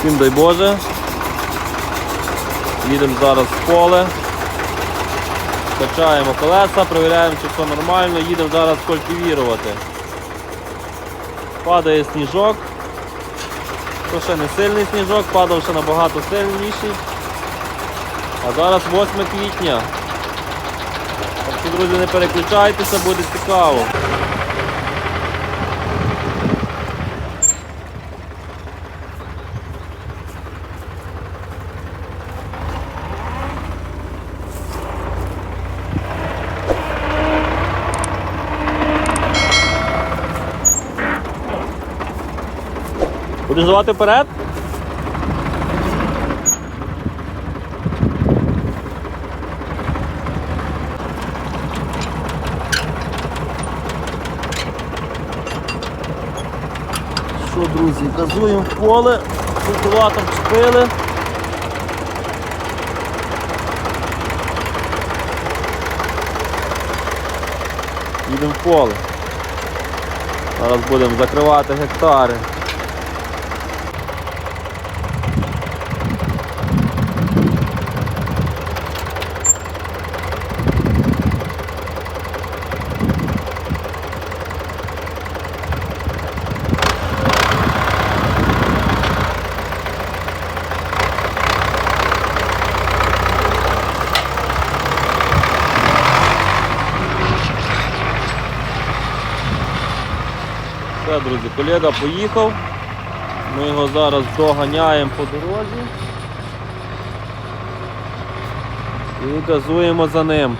Всім дай Боже. Їдемо зараз в поле. Качаємо колеса, перевіряємо, чи все нормально, їдемо зараз культивірувати. Падає сніжок. То ще не сильний сніжок, падав ще набагато сильніший. А зараз 8 квітня. Так що, друзі, не переключайтеся, буде цікаво. Давати вперед? Що, друзі, газуємо в поле, культиватор чпили. Їдемо в поле. Зараз будемо закривати гектари. Друзі, колега поїхав. Ми його зараз доганяємо по дорозі. І газуємо за ним.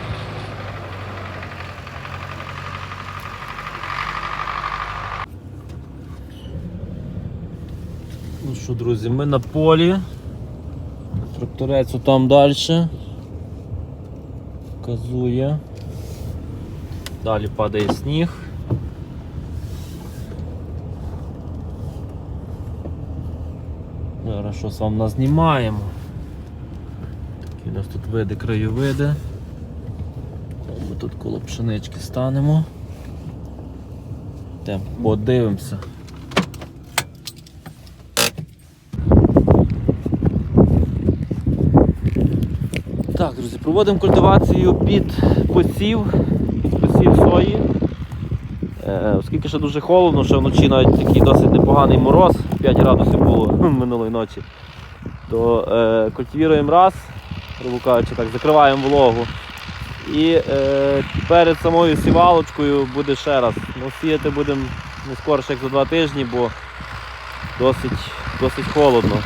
Ну що, друзі, ми на полі. Тракторець там далі. Газує. Далі падає сніг. Зараз щось вам назнімаємо. Такі у нас тут види краєвиди. Ми тут коло пшенички станемо. Йдемо, подивимося. Так, друзі, проводимо культивацію під посів, під посів сої. Е, оскільки ще дуже холодно, ще вночі навіть такий досить непоганий мороз, 5 градусів було минулої ночі, то е, культивіруємо раз, кажучи, так, закриваємо вологу. І е, перед самою сівалочкою буде ще раз. Ну, сіяти будемо не скорше, як за два тижні, бо досить, досить холодно.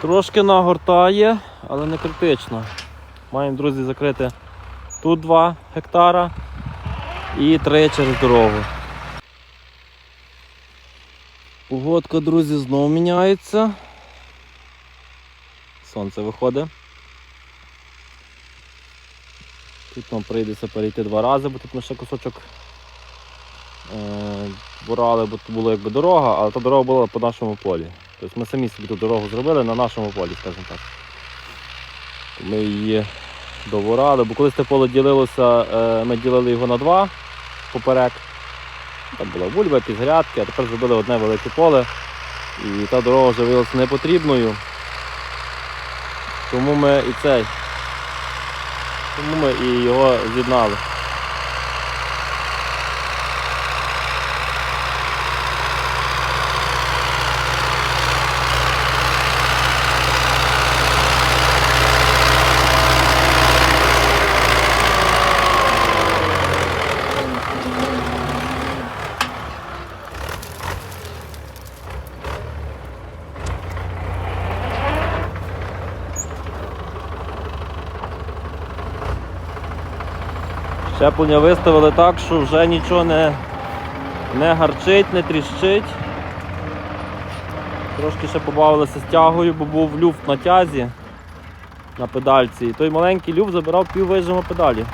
Трошки нагортає, але не критично. Маємо, друзі, закрити тут 2 гектара і 3 через дорогу. Погодка, друзі, знову міняється. Сонце виходить. Тут нам прийдеться перейти два рази, бо тут ми ще кусочок е, бурали, бо тут була якби дорога, але та дорога була по нашому полі. Тобто ми самі собі ту дорогу зробили на нашому полі, скажімо так. Ми її доворали, бо колись те поле ділилося, е, ми ділили його на два поперек. Там була бульба, якісь а тепер зробили одне велике поле. І та дорога вже виявилася непотрібною. Тому ми і цей. Тому ми і його з'єднали. Щеплення виставили так, що вже нічого не, не гарчить, не тріщить. Трошки ще побавилися з тягою, бо був люфт на тязі на педальці. І той маленький люфт забирав пів вижима педалі.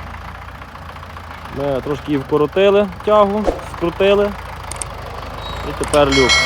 Ми трошки її вкоротили тягу, скрутили і тепер люфт.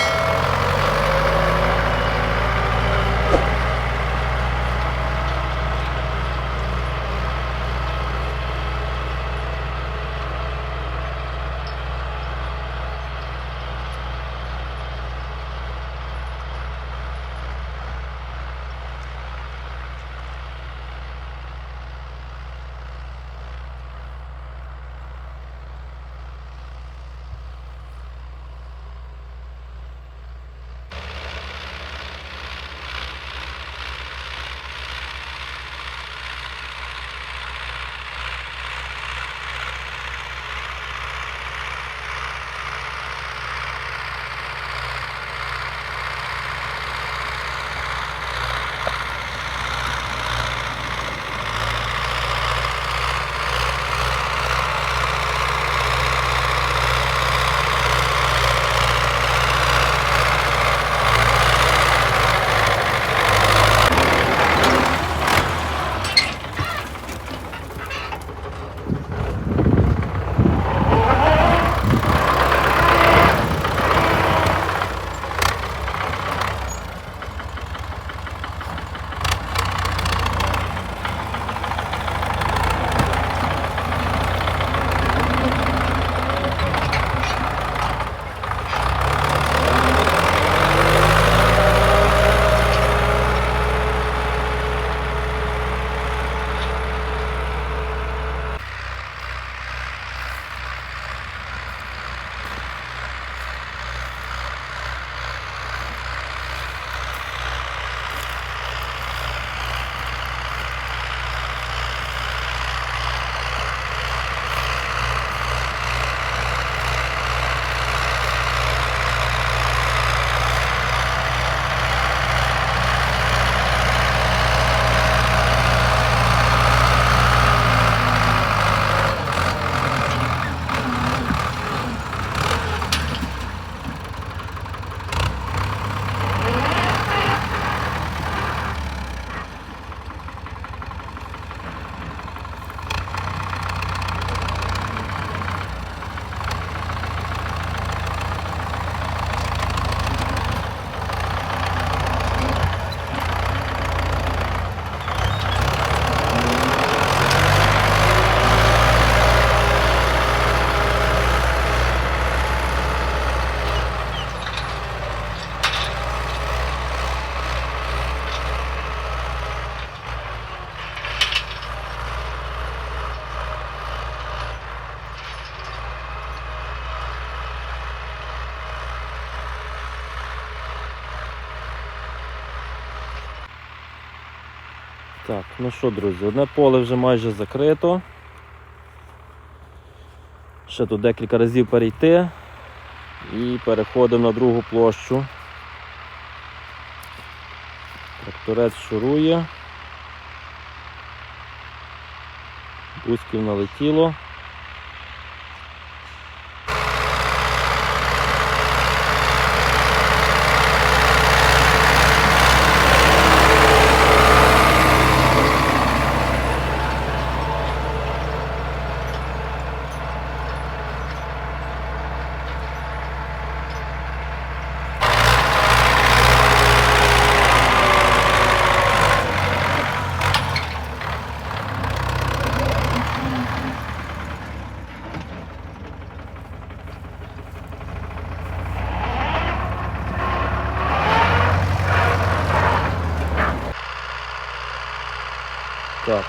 Так, ну що, друзі, одне поле вже майже закрито. Ще тут декілька разів перейти і переходимо на другу площу. Тракторець шурує. Бузьків налетіло.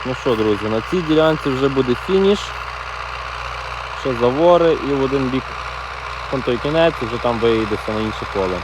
Ну що, друзі, на цій ділянці вже буде фініш. Ще завори і в один бік той кінець вже там виїдеться на інше поле.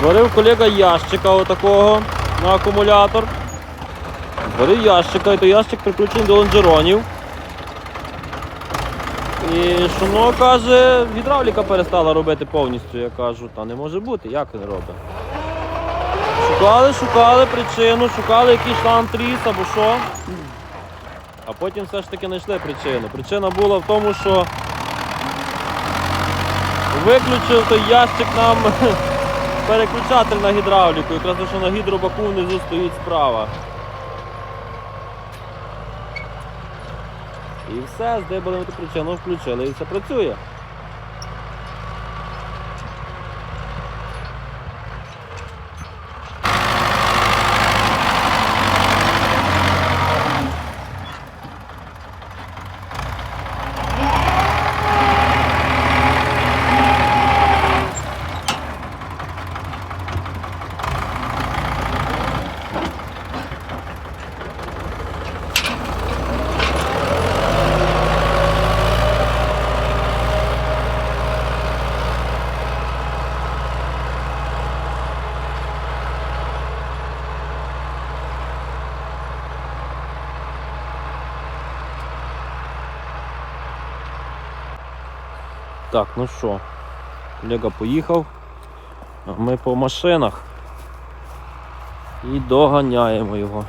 Зварив колега ящика отакого на акумулятор. Зварив ящика, і той ящик прикручений до лонжеронів. І Шуно каже, гідравліка перестала робити повністю. Я кажу, та не може бути, як не робить. Шукали, шукали причину, шукали який шланг тріс або що. А потім все ж таки знайшли причину. Причина була в тому, що виключив той ящик нам переключатель на гідравліку, якраз що на гідробаку внизу стоїть справа. І все, здибали причину, включили і все працює. Так, ну що, Олега поїхав, ми по машинах і доганяємо його.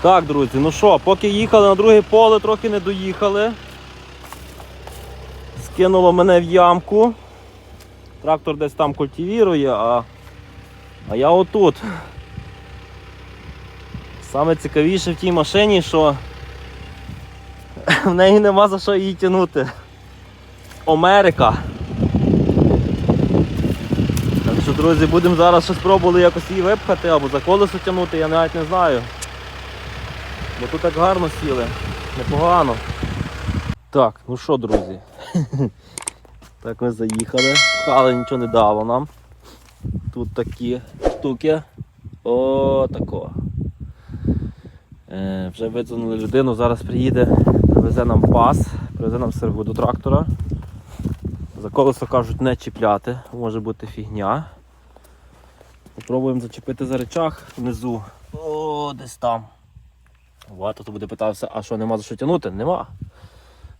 Так, друзі, ну що, поки їхали на друге поле, трохи не доїхали. Скинуло мене в ямку. Трактор десь там культивірує, а, а я отут. Саме цікавіше в тій машині, що в неї нема за що її тягнути. Америка. Так що, друзі, будемо зараз щось пробували якось її випхати або за колесо тягнути, я навіть не знаю. Бо тут так гарно сіли, непогано. Так, ну що, друзі? Так ми заїхали, але нічого не дало нам. Тут такі штуки. О, тако. Е, вже видзвонили людину, зараз приїде, привезе нам пас, привезе нам сергу до трактора. За колесо кажуть не чіпляти, може бути фігня. Попробуємо зачепити за речах внизу. О, десь там. Багато хто буде питався, а що нема за що тягнути? Нема.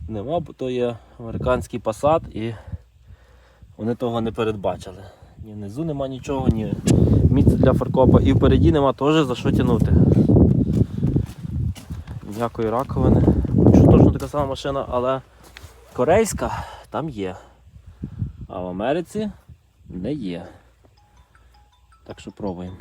Нема, бо то є американський посад і вони того не передбачили. Ні внизу нема нічого, ні місця для фаркопа. І впереді нема теж за що тягнути. Ніякої раковини. Така сама машина, але корейська там є. А в Америці не є. Так що пробуємо.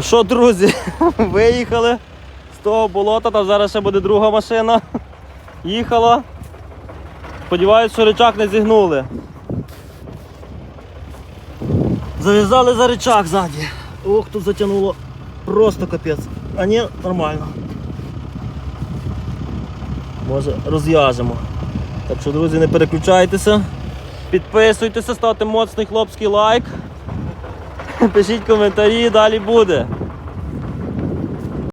Ну що, друзі, виїхали з того болота, там зараз ще буде друга машина. Їхала. Сподіваюсь, що речак не зігнули. Зав'язали за речак ззаді. Ох, тут затягнуло просто капець. А ні, нормально. Може розв'яжемо. Так що, друзі, не переключайтеся. Підписуйтеся, ставте моцний хлопський лайк. Пишіть коментарі, далі буде.